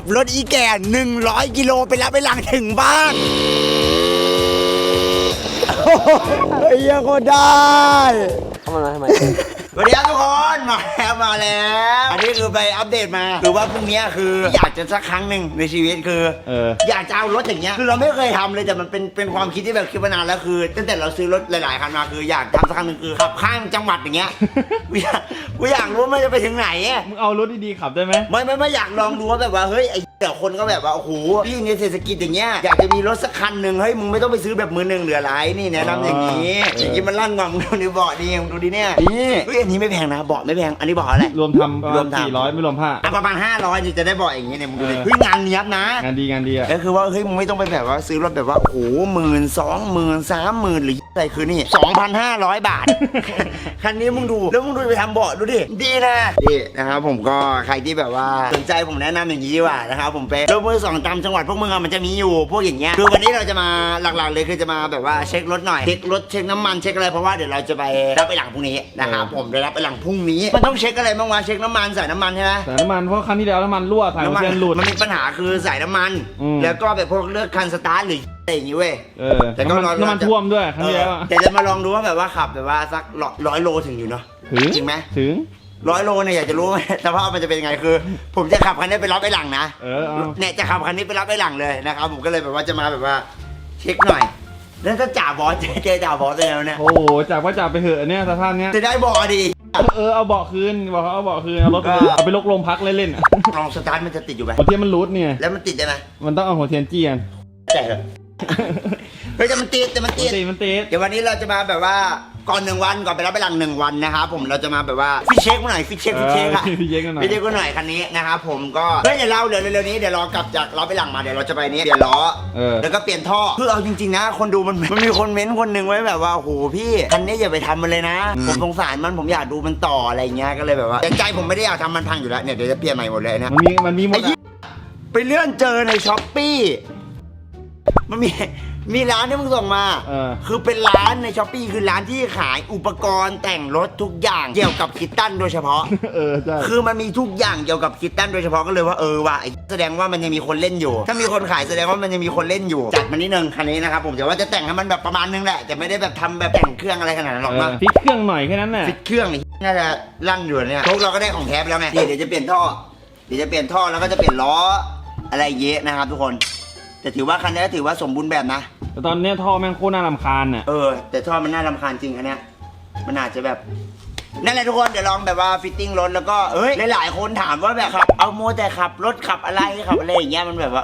ขับรถอีแก่ 100 กิโลไปรับไปหลังถึงบ้านไอ้เหี้ยังก็ได้ เข้ามาทำไมส วัสดีครับทุกคนมาแล้วมาแล้ว อันนี้คือไปอัปเดตมาคือว่าพรุ่งนี้คืออยากจะสักครั้งหนึ่งในชีวิตคือเอออยากจะเอารถอย่างเงี้ยคือเราไม่เคยทำเลยแต่มันเป็นเป็นความคิดที่แบบคิดมานานแล้วคือตั้งแต่เราซื้อรถหลายๆคันมาคืออยากทำสักครั้งหนึ่งคือขับข้ามจังหวัดอย่างเงี้ยกูอยากกูอยากรู้ว่ามันจะไปถึงไหนอะมึงเอารถดีๆขับได้ไหมไม่ไม่ไม่อยากลองดูว่าแบบว่าเฮ้ยไอ้ เดี๋ยวคนก็แบบว่าโอ้โหพี่ในเศรษฐกิจอย่างเงี้ยอยากจะมีรถสักคันหนึ่งเฮ้ยมึงไม่ต้องไปซื้อแบบมือหนึ่งเหลือหลายนี่แนะนำอย่างนี้อย่างนี้มันลั่นกว่ามึงดูดิเบาะดีมึงดูดิเนี่ยนี่เฮ้ยอันนี้ไม่แพงนะเบาะไม่แพงอันนี้เบาะอะไรรวมทำประรมาวณมทำสี่ร้อยไม่รวมผ้าอะประมาณ500นี่จะได้เบาะอย่างงี้เนี่ยมึงดูดิเออเฮ้ยงานเนี้ยบนะงานดีงานดีอะก็คือว่าเฮ้ยมึงไม่ต้องไปแบบว่าซื้อรถแบบว่าโอ้โหหมื่นสองหมื่นสามหมื่นหรืออะไรคือนี่สองพันห้าร้อยบาทคันนี้มึงดูแล้วมึงดูไปทำเบาะดูดิดีนะดีนะครับผมก็ใครที่แบบว่าสนใจผมแนะนำอย่างนี้ดีกว่านะครับผมไปรถมือสองตามจังหวัดพวกมึงอะมันจะมีอยู่พวกอย่างเงี้ยคือวันนี้เราจะมาหลักๆเลยคือจะมาแบบว่าเช็ครถหน่อยเช็ครถเช็คน้ำมันเช็คอะไรเพราะว่าเดี๋ยวเราจะไปรับไปหลังพรุ่งนี้นะครับผมได้รับไปหลังพรุ่งนี้มันต้องเช็คอะไรบ้างวะเช็คน้ำมันใส่น้ำมันใช่ไหม แต่น้ำมันเพราะครั้งที่แล้วน้ำมันรั่วถ่ายหัวเทียนหลุด มันมีปัญหาคือสายน้ำมัน อืม แล้วก็แบบพวกเลือกคันสตาร์ทหรืออะไรอย่างงี้เว้ย เออแต่ก็น้ำมันรอน้ำมันท่วมด้วยครั้งที่แล้วอะแต่จะมาลองดูว่าแบบว่าขับแบบว่าสักร้อยโลถึงอยู่เนาะถึงจริงไหมถึง ร้อยโลเนี่ยอยากจะรู้ไหมสภาพมันจะเป็นยังไงคือ ผมจะขับคันนี้ไปรับไอ้หลังนะเออเอา เนี่ยจะขับคันนี้ไปรับไอ้หลังเลยนะครับผมก็เลยแบบว่าจะมาแบบว่าเช็คหน่อย แล้วถ้าจ่าบอสเจอเจอจ่าบอสเลยแล้วเนี่ยโอ้โหจากว่าจากไปเหอะเนี่ยสภาพเนี้ย จะได้บอสดี เออเอาเบาะคืนบอกเขาเอาเบาะคืนเอารถไปก็เอาไปลกโรงพักเล่นๆอะลองสตาร์ทมันจะติดอยู่ไหมหัวเทียนมันรูดเนี่ย แล้วมันติดได้ไหมมันต้องเอาหัวเทียนจี้กันใช่เหรอเฮ้ยแต่มันติดแต่มันมันติด ตีมันตีเดี๋ยววันนี้เราจะมาแบบว่าก่อนหนึ่งวันก่อนไปรับไปหลังหนึ่งวันนะครับผมเราจะมาแบบว่าฟิชเช็คมาหน่อยฟิชเช็คฟิชเช็คอะพี่เช็คกันหน่อย ฟิชเช็คกันหน่อยคันนี้นะครับผมก็เฮ้ยเดี๋ยวเราเดี๋ยวเร็วๆนี้เดี๋ยวรอกลับจากรับไปหลังมาเดี๋ยวเราจะไปนี้เปลี่ยนล้อเออ แล้วก็เปลี่ยนท่อคือเอาจริงๆนะ คนดูมันมันมีคนเม้นต์คนหนึ่งไว้แบบว่าโอ้โหพี่คันนี้อย่าไปทำมันเลยนะ ผมสงสารมันผมอยากดูมันต่ออะไรเงี้ยก็เลยแบบว่าแต่ใจผมไม่ได้อยากทำมันพังอยู่แล้วเนี่ยเดี๋ยวจะเปลี่ยนใหม่หมดเลยนะ มันมีมันมีหมไอ้ดยี่อะไปเลื่อนเจอในช้อปปี้มันมี มีร้านที่มึงส่งมา เออ คือเป็นร้านในช้อปปี้คือร้านที่ขายอุปกรณ์แต่งรถทุกอย่างเกี่ยวกับคิตตันโดยเฉพาะ เออใช่ คือมันมีทุกอย่างเกี่ยวกับคิตตันโดยเฉพาะก็เลยว่าเออว่ะไอ้แสดงว่ามันยังมีคนเล่นอยู่ ถ้ามีคนขายแสดงว่ามันยังมีคนเล่นอยู่ จัดมานิดนึงคันนี้นะครับผมแต่ว่าจะแต่งให้มันแบบประมาณนึงแหละแต่ไม่ได้แบบทำแบบแต่งเครื่องอะไรขนาดนั้นหรอกเอนะอพลิกเครื่องหน่อยแค่นั้นน่ะ ฟิตเครื่องนี่น่าจะลั่นอยู่เนี่ยโชคเราก็ได้ของแท้ไปแล้วไงนี่เดี๋ยวจะเปลี่ยนท่อ เดี๋ยวจะเปลี่ยนท่อแล้วก็จะเปลี่ยนล้ออะไรเยอะนะครับทุกคน แต่ถือว่าคันนี้ก็ถือว่าสมบูรณ์แบบนะ แต่ตอนเนี้ยท่อแม่งโคตรน่ารำคาญน่ะ เออ แต่ท่อมันน่ารำคาญจริงอันเนี้ยมันอาจจะแบบนั่นแหละทุกคนเดี๋ยวลองแบบว่าฟิตติ้งรถแล้วก็เอ้ยหลายๆคนถามว่าแบบขับ เอาโมวแต่ขับรถขับอะไรขับอะไรอย่างเงี้ยมันแบบว่า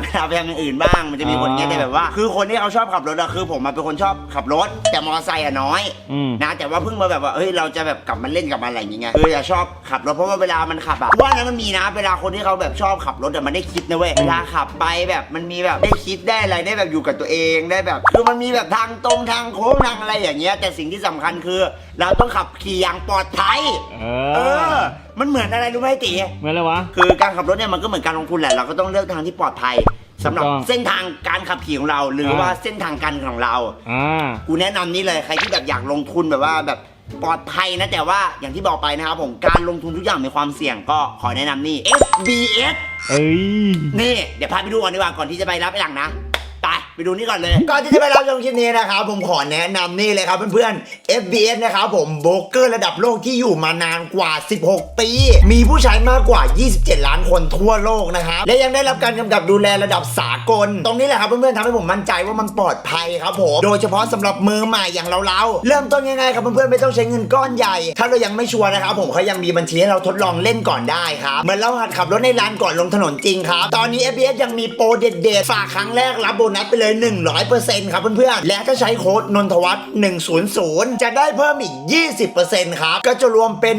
เอออาเวลาไปทำอย่างอื่นบ้าง มันจะมีคนเงี้ยแต่แบบว่า คือคนที่เขาชอบขับรถอะคือผมมาเป็นคนชอบขับรถ แต่มอเตอร์ไซค์อะน้อยอืม นะแต่ว่าเพิ่งมาแบบว่าเฮ้ยเราจะแบบกลับมาเล่นกับมันอะไรอย่างเงี้ยเออจะชอบขับรถเพราะว่าเวลามันขับอะว่านั้นมันมีนะเวลาคนที่เขาแบบชอบขับรถอะมันได้คิดนะเว้ยเวลาขับไปแบบมันมีแบบได้คิดได้อะไรได้แบบอยู่กับตัวเองได้แบบ คือมันมีแบบทางตรงทางโค้งทางอะไรอย่างเงี้ยแต่สิ่งที่สำคัญคือ เราต้องขับขี่อย่างปลอดภัย เอเอออมันเหมือนอะไรรู้ไหมตี เหมือนอะไรวะ คือการขับรถเนี่ยมันก็เหมือนการลงทุนแหละ เราก็ต้องเลือกทางที่ปลอดภัย สำหรับถูกต้องเส้นทางการขับขี่ของเรา หรืออ่าว่าเส้นทางการเงินของเรา อ่า กูแนะนำนี่เลยใครที่แบบอยากลงทุนแบบว่าแบบปลอดภัยนะแต่ว่าอย่างที่บอกไปนะครับผมการลงทุนทุกอย่างมีความเสี่ยงก็ขอแนะนำนี่ FBS เอ้ย นี่ เดี๋ยวพาไปดูก่อนดีกว่าก่อนที่จะไปรับไอ้หลังนะ ไปดูนี่ก่อนเลย ก่อนที่จะไปรับชมคลิปนี้นะครับผมขอแนะนำนี่เลยครับเพื่อนๆ FBS นะครับผมโบรกเกอร์ระดับโลกที่อยู่มานานกว่า 16 ปี มีผู้ใช้มากกว่า 27 ล้านคนทั่วโลกนะครับและยังได้รับการกำกับดูแลระดับสากล ตรงนี้แหละครับเพื่อนๆทำให้ผมมั่นใจว่ามันปลอดภัยครับผม โดยเฉพาะสำหรับมือใหม่อย่างเราๆเริ่มต้นง่ายๆครับเพื่อนๆไม่ต้องใช้เงินก้อนใหญ่ ถ้าเรายังไม่ชัวร์นะครับผมเขายังมีบัญชีให้เราทดลองเล่นก่อนได้ครับเหมือนเราหัดขับรถในลานก่อนลงถนนจริงครับตอนนี้ FBS ยังมีโปรเด็ดๆฝากครั้งแรกรับโบนัสไปเลยเลย 100%ครับเพื่อนๆ และถ้าใช้โค้ดนนทวัฒน์100 จะได้เพิ่มอีก 20%ครับ ก็จะรวมเป็น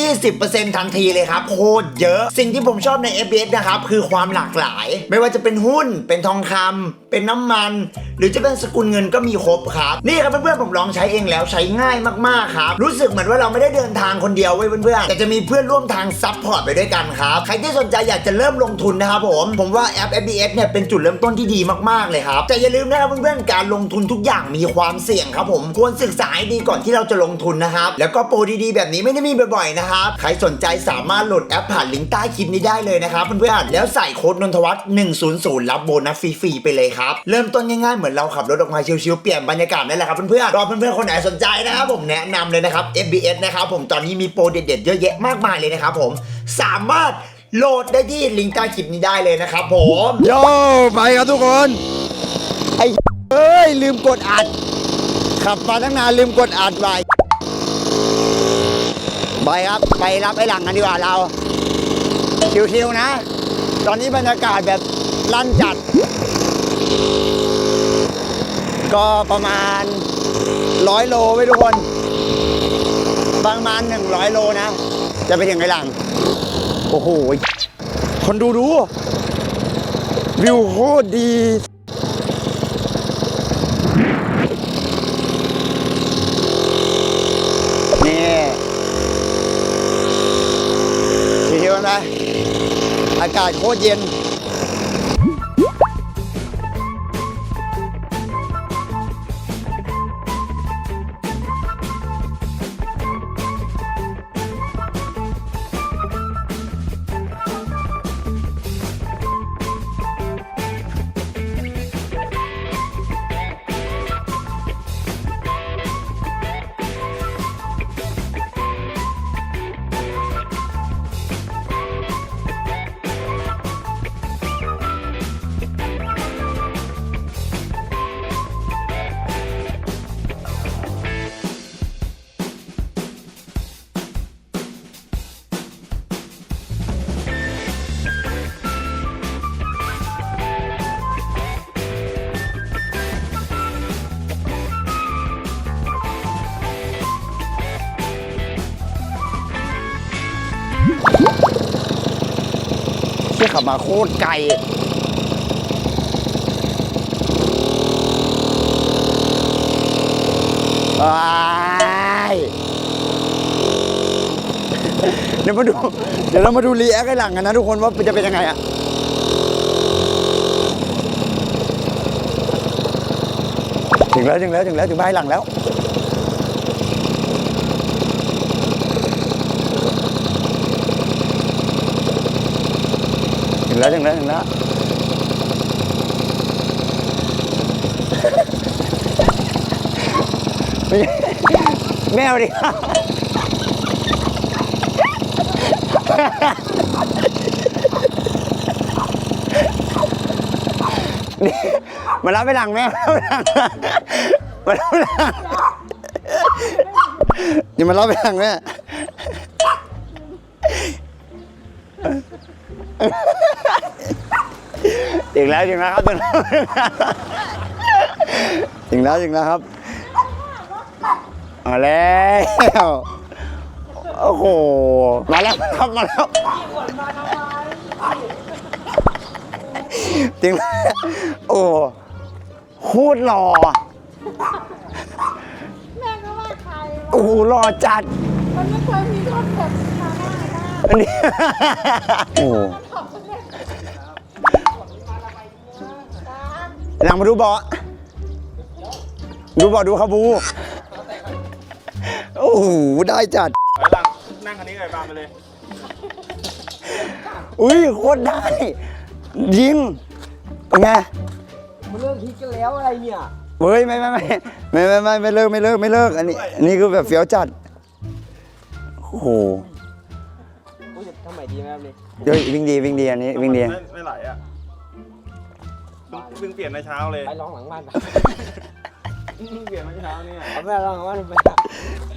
120%ทันทีเลยครับโคตรเยอะ สิ่งที่ผมชอบใน FBS นะครับ คือความหลากหลาย ไม่ว่าจะเป็นหุ้น เป็นทองคำ เป็นน้ำมัน หรือจะเป็นสกุลเงินก็มีครบครับ นี่ครับเพื่อนๆผมลองใช้เองแล้วใช้ง่ายมากๆครับรู้สึกเหมือนว่าเราไม่ได้เดินทางคนเดียวเว้ยเพื่อนๆแต่จะมีเพื่อนร่วมทางซัพพอร์ตไปด้วยกันครับใครที่สนใจอยากจะเริ่มลงทุนนะครับผมผมว่าแอป FBS เนี่ยเป็นจุดเริ่มต้นที่ดีมากๆเลยครับแต่อย่าลืมนะครับเพื่อนๆการลงทุนทุกอย่างมีความเสี่ยงครับผมควรศึกษาให้ดีก่อนที่เราจะลงทุนนะครับแล้วก็โปรดีๆ แบบนี้ไม่ได้มีบ่อยๆนะครับใครสนใจสามารถโหลดแอปผ่านลิงก์ใต้คลิปนี้ได้เลยนะครับเพื่อนๆแล้วใส่โค้ดนนทวัฒน์100รับโบนัสฟรีๆไปเลยครับเริ่มต้นง่ายๆ เหมือนเราขับรถออกมาชิวๆเปลี่ยนบรรยากาศนั่นแหละครับเพื่อนๆรอเพื่อนๆคนไหนสนใจนะครับผมแนะนำเลยนะครับ FBS นะครับผมตอนนี้มีโปรเด็ดๆเยอะแยะมากมายเลยนะครับผมสามารถโหลดได้ที่ลิงก์ใต้คลิปนี้ได้เลยนะครับผมโย่ไปครับทุกคนไอ้เอ้ยลืมกดอัด ขับมาตั้งนานลืมกดอัดไปไปครับไปรับไอ้หลังกันดีกว่าเราชิวๆนะ ตอนนี้บรรยากาศแบบลั่นจัด ก็ประมาณร้อยโลไว้ทุกคน ประมาณหนึ่งร้อยโลนะ จะไปถึงไอหลัง โอ้โห คนดูดู วิวโคตรดีนี่ชิวๆนะอากาศโคตรเย็น ขับมาโคตรไกลเดี๋ยวมาดู เดี๋ยวเรามาดูรีแอคให้หลังกันนะทุกคนว่าจะเป็นยังไงอะถึงแล้วถึงแล้วถึงแล้วถึงบ้านหลังแล้ว แล้วถึงแล้วถึงแล้วแมวดิครับมารับไปหลังแม่มารับไปหลังมารับไปหลังนี่ามารับไปหลังแม่ ถึงแล้วถึงแล้วครับถึงแล้วถึงแล้วถึงแล้วครับมาแล้วโอ้โหมาแล้วครับมาแล้วถึงแล้วโอ้โคตรหล่อแม่ก็ว่าใครโอ้โหหล่อจัด มันไม่เคยมีคนแบบมาหน้าได้อันนี้โอ้ หขอบคุณแม่หลังมาดูเบาะดูเบาะดูขบู โอ้โห ได้จัดไปหลังนั่งคันนี้เลยตามไปเลย อุ้ยโคตรได้ ยิงเป็นไงมันเลิกคิดกันแล้วอะไรเนี่ย เฮ้ยไม่ไม่ไม่ไม่ไม่ไม่ไม่เลิกไม่เลิกไม่เลิกอันนี้อันนี้คือแบบเฟี้ยวจัด โอ้โหกูจะทำใหม่ดีไหมครับนี่เดี๋ยววิ่งดีวิ่งดีอันนี้วิ่งดี ไม่ไม่ไหลอะ เพิ่งเพิ่งเปลี่ยนในเช้าเลย ไปร้องหลังบ้านไปเพิ่งเปลี่ยนในเช้าเนี่ยเอาไปร้องหลังบ้าน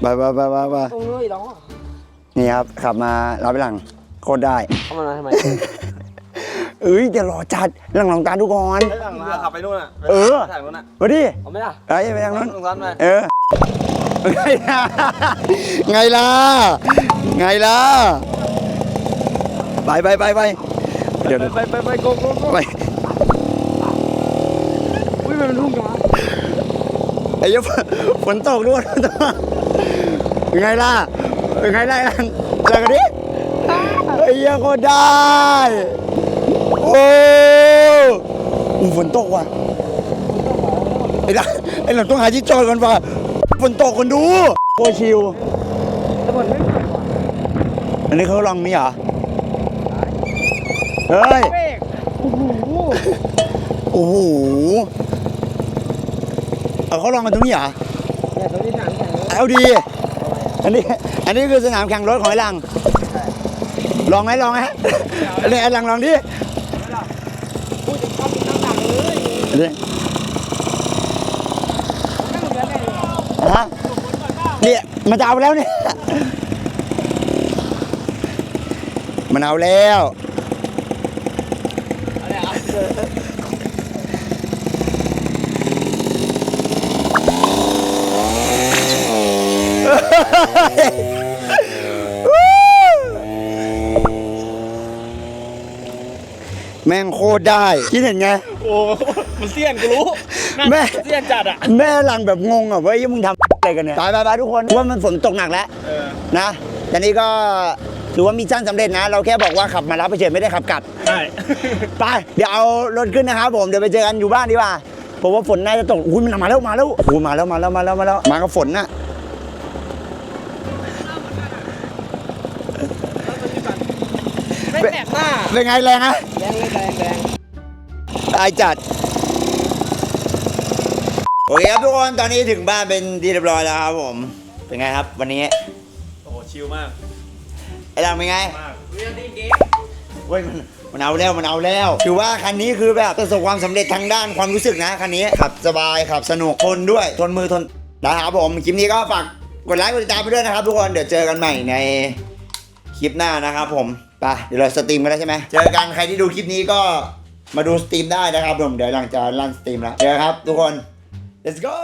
ไปไปไปไปไปไปตรงนู้นอีกร้องอะนี่ครับ ขับมารับไปหลังโคตรได้ เข้ามาทำไมเอ้ยจะรอจัดหลังหลังตาดูก่อนไอ้หลังมาขับไปนู่นอะเออถ่ายนู่นอะมาดิเอาไหมล่ะไอ้ยไปทางนั้นตรงนั้นไปเออไงล่ะไงล่ะไงล่ะไปไปไปไปเดี๋ยวไปไปไปโกโก้โก้ไป อุ้ยไมมันรุ่งจังวะไอ้เหี้ยฝนตกด้วยฝนตกเป็นไงล่ะเป็นไงล่ะไอ้หลังอะไรกันดิไอ้เหี้ยก็ได้ โอ้อู้ฝนตกว่ะไอ้หลังไอ้หลังต้องหาที่จอดก่อนว่ะฝนตกคนดูโคตรชิวแต่มันไม่ตกว่ะอันนี้เขาลองมีเหรอ เฮ้ยเบรกโอ้โหโอ้โห เอาเขาลองกันตรงนี้เหรอเนี่ยตรงนี้ถามแข่งเลยเอาดี อันนี้ อันนี้คือสนามแข่งรถของไอ้ลัง ลองไหมลองไหมอันนี้ไอ้ลังลองดิพูดจะชอบกินน้ำตาลเลยอันนี้นั่งเหมือนกันเลยฮะเนี่ยมันจะเอาแล้วเนี่ยมันเอาแล้ว แม่งโคตรได้คิดเห็นไง โอ้มันเสี้ยนกูรู้นั่งแม่ เสี้ยนจัดอะแม่หลังแบบงงอะเว้ยมึงทำอะไรกันเนี่ยไปไปไปทุกคนว่ามันฝนตกหนักแล้ว เออ นะแต่นี่ก็ถือว่ามีชั่นสำเร็จนะ เราแค่บอกว่าขับมารับไปเฉยไม่ได้ขับกลับ ใช่ ไป เดี๋ยวเอารถขึ้นนะครับผม เดี๋ยวไปเจอกันอยู่บ้านดีกว่าผมว่าฝนน่าจะตกอุ้ยมันมาแล้วมาแล้วอุ้ยมาแล้วมาแล้วมาแล้วมาแล้ว มากับฝนน่ะ ไม่แตกหน้าเป็นไงแรงอะแรงเลยแรงแรงตายจัด โอเคครับทุกคนตอนนี้ถึงบ้านเป็นที่เรียบร้อยแล้วครับผม เป็นไงครับวันนี้โอ้โหชิลมากไอ้ดังเป็นไงมากเรื่องดีเกมเว้ยมันมันเอาแล้วมันเอาแล้วถือว่าคันนี้คือแบบประสบความสำเร็จทางด้านความรู้สึกนะคันนี้ขับสบายขับสนุกทนด้วยทนมือทนนะครับผมคลิปนี้ก็ฝากกดไลค์กดติดตามไปด้วยนะครับทุกคนเดี๋ยวเจอกันใหม่ในคลิปหน้านะครับผม ไปเดี๋ยวเราสตรีมกันแล้วใช่ไหมเจอกันใครที่ดูคลิปนี้ก็มาดูสตรีมได้นะครับผมเดี๋ยวหลังจะลั่นสตรีมแล้วเจอกันครับทุกคน let's go